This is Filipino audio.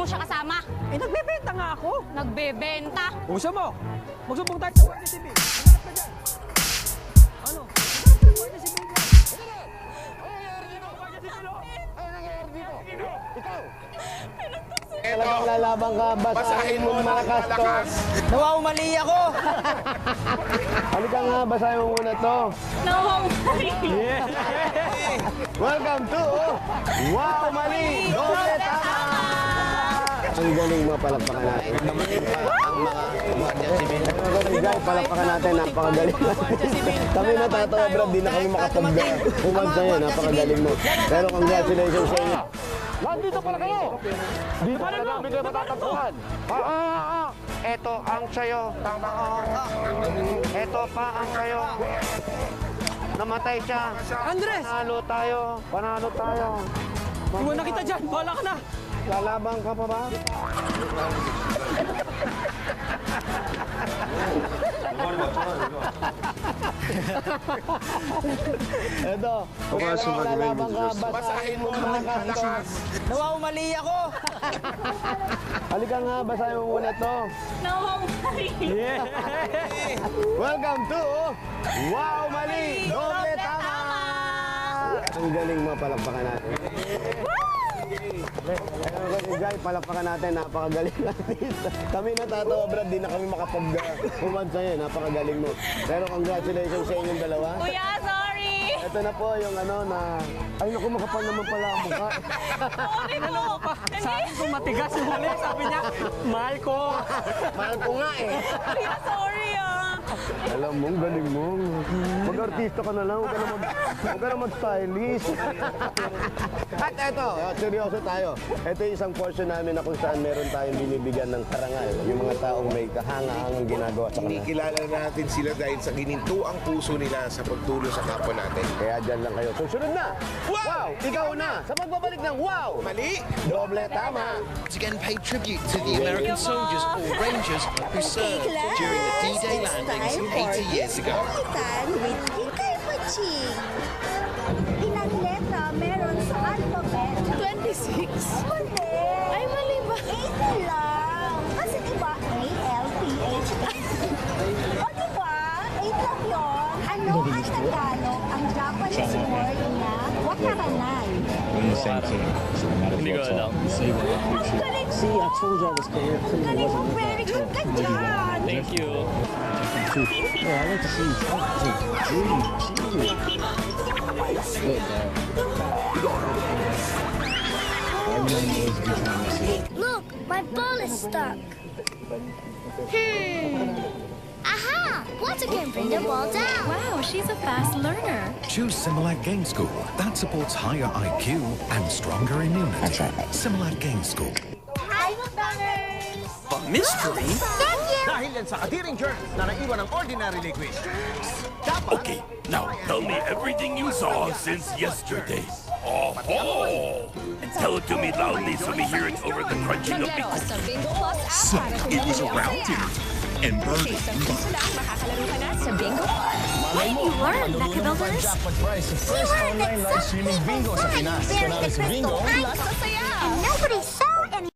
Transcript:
mo siya kasama. Eh, nagbebenta nga ako. Nagbebenta. Usa mo. Magsumbong tayo sa Civil. Hanap ka dyan. Ano? Hanap ka, Guardia Civil dyan. Guardia Civil, oh. Talagang lalabang ka, basahin mo malakas to. Nawaw, mali ako. Halika nga, basahin mo muna to. No. Welcome to Wow Mali! Ang galing mo, palakpakan natin. Ang mga guardia civil. Guys, palakpakan natin, napakagaling natin. kami natatawa, Brad, di na kami makapag-humag sa'yo, napakagaling mo. Pero congratulations sa inyo. Nandito pala kayo! Dito pala namin kayo matatagpuan. Ah, ah, ah. Ito ang sayo. Tama ko. Ito pa ang sayo. Namatay siya. Andres! Panalo tayo. Panalo tayo. Iwan na kita dyan. Bahala ka na. Lalabang ka pa ba? Kung lalabang ka, basahin mo malakas to. Nawaw, mali ako. Halika nga, basahin mo muna to. No. Welcome to Wow Mali! Doble! Ang galing mo, palakpakan natin. Ayun, guys, palakpakan natin, napakagaling natin. Kami natatawa, Brad, di na kami makapag-humad sa'yo, napakagaling mo. Pero congratulations sa inyong dalawa. Kuya, sorry. Ito na po yung ano na, ay naku, makapal naman pala ang mukha. Sorry po. Sa akin kung matigas yung huli, sabi niya, mahal ko. Mahal ko nga eh. Kuya, sorry ah. Alam mo, galing mo. Mag-artista ka na lang, huwag ka na mag, huwag ka na mag-stylist. At eto, ah, seryoso tayo. Ito yung isang portion namin na kung saan meron tayong binibigyan ng karangal. Yung mga taong may kahanga-hangang ginagawa sa kanila. Kinikilala natin sila dahil sa gininto ang puso nila sa pagtulong sa kapwa natin. Kaya dyan lang kayo. Susunod na! Wow! Ikaw na! Sa pagbabalik ng Wow! Mali! Doble tama! to again pay tribute to the American soldiers or Rangers who served during the D-Day landings 80 years ago. Kapitan with Ikay Paching. same team, so no matter what's up. See, I told you I was correct. Thank you. Yeah, I like to see you talk to Look, my ball is stuck. Hmm. Aha! Water can bring the ball down. Wow, she's a fast learner. Choose Similac Game School. That supports higher IQ and stronger immunity. That's right. Similac Game School. Hi, McDonald's! But mystery? Thank you! Dahil yan sa katiring germs na naiwan ng ordinary liquid. Okay, now tell me everything you saw since yesterday. Oh, and tell it to me loudly so we hear it over the crunching of Maglaro meat. sa Bingo Plus app So it was around here and birdie. You learn, Mecha Builders? Learned that some Crystal and nobody